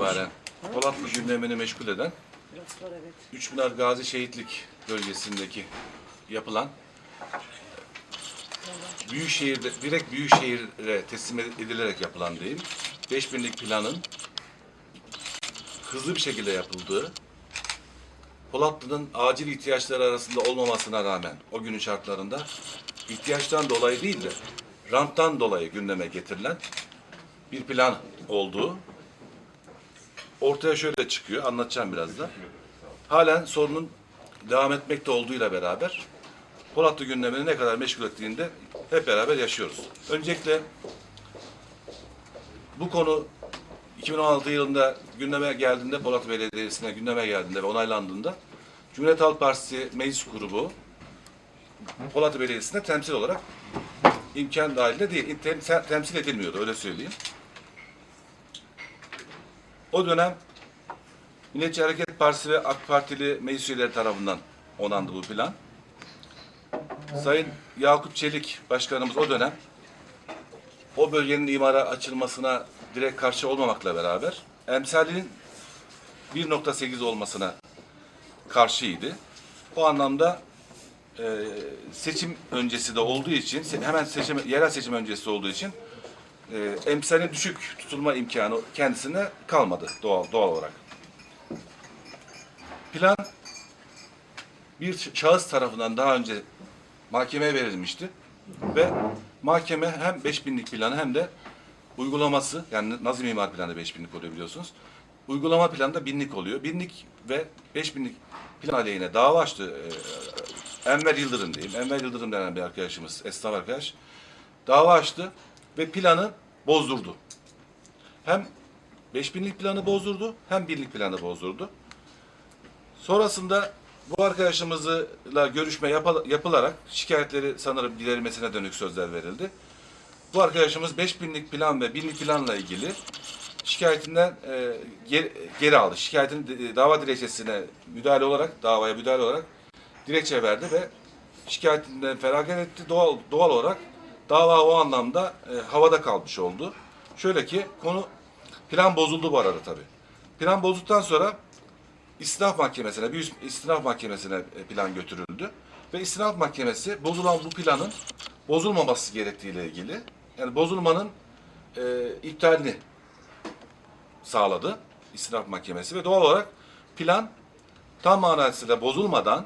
itibaren Polatlı gündemini meşgul eden Biraz var evet. Üçpınar Gazi Şehitlik bölgesindeki yapılan Büyükşehir'de direkt Büyükşehir'e teslim edilerek yapılan diyeyim. 5000'lik planın hızlı bir şekilde yapıldığı Polatlı'nın acil ihtiyaçları arasında olmamasına rağmen o günün şartlarında ihtiyaçtan dolayı değil de ranttan dolayı gündeme getirilen bir plan olduğu ortaya şöyle çıkıyor. Anlatacağım biraz da. Halen sorunun devam etmekte olduğuyla beraber Polatlı gündemini ne kadar meşgul ettiğinde hep beraber yaşıyoruz. Öncelikle bu konu 2016 yılında gündeme geldiğinde, Polatlı Belediyesi'ne gündeme geldiğinde ve onaylandığında Cumhuriyet Halk Partisi meclis grubu Polatlı Belediyesi'ne temsil olarak imkan dahilinde değil, tem- temsil edilmiyordu öyle söyleyeyim. O dönem Milliyetçi Hareket Partisi ve AK Partili meclis üyeleri tarafından onandı bu plan. Sayın Yakup Çelik Başkanımız o dönem o bölgenin imara açılmasına direkt karşı olmamakla beraber emsalinin 1.8 olmasına karşıydı. O anlamda e, seçim öncesi de olduğu için hemen seçim yerel seçim öncesi olduğu için e, emsalin düşük tutulma imkanı kendisine kalmadı doğal doğal olarak. Plan bir şahıs tarafından daha önce mahkemeye verilmişti ve mahkeme hem 5000'lik planı hem de uygulaması yani Nazım İmar Planı 5000'lik oluyor biliyorsunuz. Uygulama planı da binlik oluyor. Binlik ve 5000'lik plan aleyhine dava açtı e, Enver Yıldırım diyeyim. Enver Yıldırım denen bir arkadaşımız, esnaf arkadaş. Dava açtı ve planı bozdurdu. Hem 5000'lik planı bozdurdu hem binlik planı bozdurdu. Sonrasında bu arkadaşımızla görüşme yapı- yapılarak şikayetleri sanırım giderilmesine dönük sözler verildi. Bu arkadaşımız 5000'lik plan ve 1000'lik planla ilgili şikayetinden e, geri, geri aldı. Şikayetin dava dilekçesine müdahale olarak, davaya müdahale olarak dilekçe verdi ve şikayetinden feragat etti. Doğal, doğal olarak dava o anlamda e, havada kalmış oldu. Şöyle ki konu plan bozuldu bu arada tabii. Plan bozduktan sonra İstinaf Mahkemesi'ne, bir istinaf mahkemesine e, plan götürüldü. Ve istinaf mahkemesi bozulan bu planın bozulmaması gerektiğiyle ilgili, yani bozulmanın e, iptalini sağladı istinaf mahkemesi ve doğal olarak plan tam manasıyla bozulmadan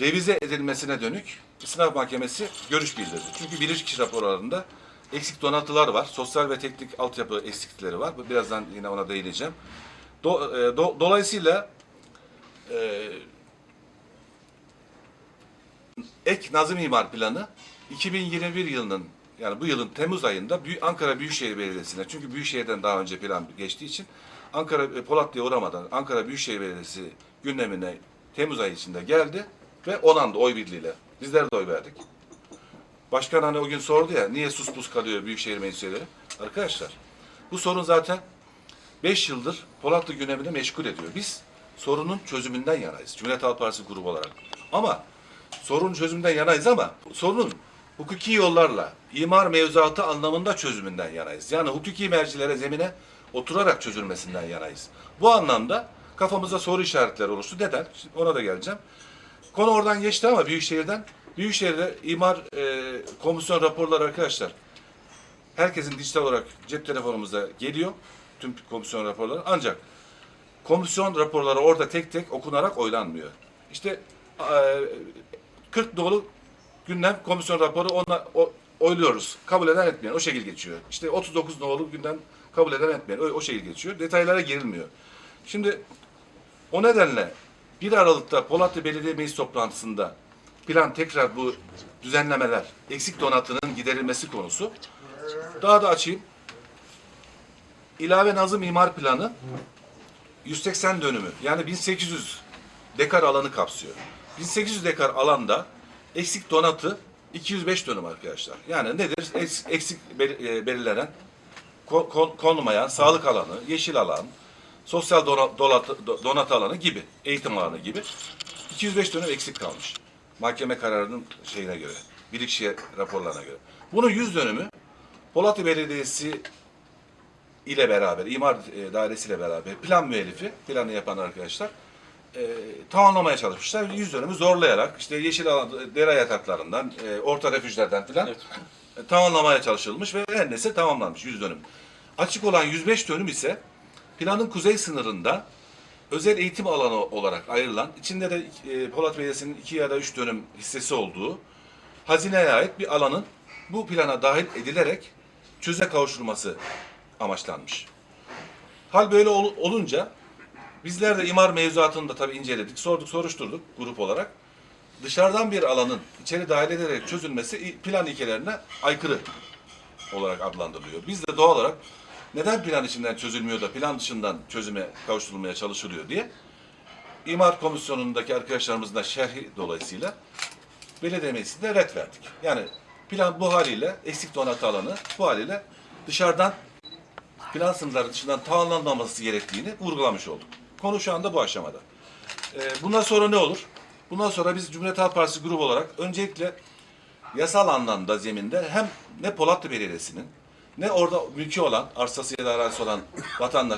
revize edilmesine dönük istinaf mahkemesi görüş bildirdi. Çünkü bilirkişi raporlarında eksik donatılar var, sosyal ve teknik altyapı eksiklikleri var. Birazdan yine ona değineceğim. Do- e, do- dolayısıyla e, ek Nazım İmar Planı 2021 yılının yani bu yılın Temmuz ayında Ankara Büyükşehir Belediyesi'ne çünkü Büyükşehir'den daha önce plan geçtiği için Ankara e, Polatlı'ya uğramadan Ankara Büyükşehir Belediyesi gündemine Temmuz ayı içinde geldi ve onandı oy birliğiyle. Bizler de oy verdik. Başkan hani o gün sordu ya niye sus pus kalıyor Büyükşehir Meclis üyeleri? Arkadaşlar bu sorun zaten 5 yıldır Polatlı gündemini meşgul ediyor. Biz sorunun çözümünden yanayız. Cumhuriyet Halk Partisi grubu olarak. Ama sorunun çözümünden yanayız ama sorunun hukuki yollarla imar mevzuatı anlamında çözümünden yanayız. Yani hukuki mercilere zemine oturarak çözülmesinden yanayız. Bu anlamda kafamızda soru işaretleri oluştu. Neden? Şimdi ona da geleceğim. Konu oradan geçti ama Büyükşehir'den. Büyükşehir'de imar e, komisyon raporları arkadaşlar herkesin dijital olarak cep telefonumuzda geliyor. Tüm komisyon raporları. Ancak komisyon raporları orada tek tek okunarak oylanmıyor. İşte e, 40 dolu gündem komisyon raporu ona o, oyluyoruz. Kabul eden etmeyen o şekil geçiyor. İşte 39 nolu gündem kabul eden etmeyen o, o şekil geçiyor. Detaylara girilmiyor. Şimdi o nedenle 1 Aralık'ta Polatlı Belediye Meclis toplantısında plan tekrar bu düzenlemeler, eksik donatının giderilmesi konusu. Daha da açayım. İlave Nazım İmar Planı 180 dönümü yani 1800 dekar alanı kapsıyor. 1800 dekar alanda eksik donatı 205 dönüm arkadaşlar. Yani nedir? Eks- Eksik e, belirlenen ko- kon- konulmayan sağlık alanı, yeşil alan, sosyal dona- dolat- do- donatı alanı gibi, eğitim alanı gibi 205 dönüm eksik kalmış. Mahkeme kararının şeyine göre, bilirkişi raporlarına göre. Bunun 100 dönümü Polatlı Belediyesi ile beraber, imar e, dairesiyle beraber plan müellifi, planı yapan arkadaşlar e, tamamlamaya çalışmışlar. Yüz dönümü zorlayarak işte yeşil alan, dere yataklarından, e, orta refüjlerden filan Evet. e, tamamlamaya çalışılmış ve her neyse tamamlanmış yüz dönüm. Açık olan 105 dönüm ise planın kuzey sınırında özel eğitim alanı olarak ayrılan, içinde de e, Polat Belediyesi'nin 2 ya da 3 dönüm hissesi olduğu hazineye ait bir alanın bu plana dahil edilerek çöze kavuşturulması amaçlanmış. Hal böyle ol- olunca bizler de imar mevzuatını da tabii inceledik, sorduk, soruşturduk grup olarak. Dışarıdan bir alanın içeri dahil ederek çözülmesi plan ilkelerine aykırı olarak adlandırılıyor. Biz de doğal olarak neden plan içinden çözülmüyor da plan dışından çözüme kavuşturulmaya çalışılıyor diye imar komisyonundaki arkadaşlarımızın da şerhi dolayısıyla belediye meclisinde ret verdik. Yani plan bu haliyle eksik donatı alanı bu haliyle dışarıdan plan sınırları dışından tamamlanmaması gerektiğini vurgulamış olduk. Konu şu anda bu aşamada. Ee, bundan sonra ne olur? Bundan sonra biz Cumhuriyet Halk Partisi grubu olarak öncelikle yasal anlamda zeminde hem ne Polatlı Belediyesi'nin ne orada mülki olan, arsası ya da arazisi olan vatandaş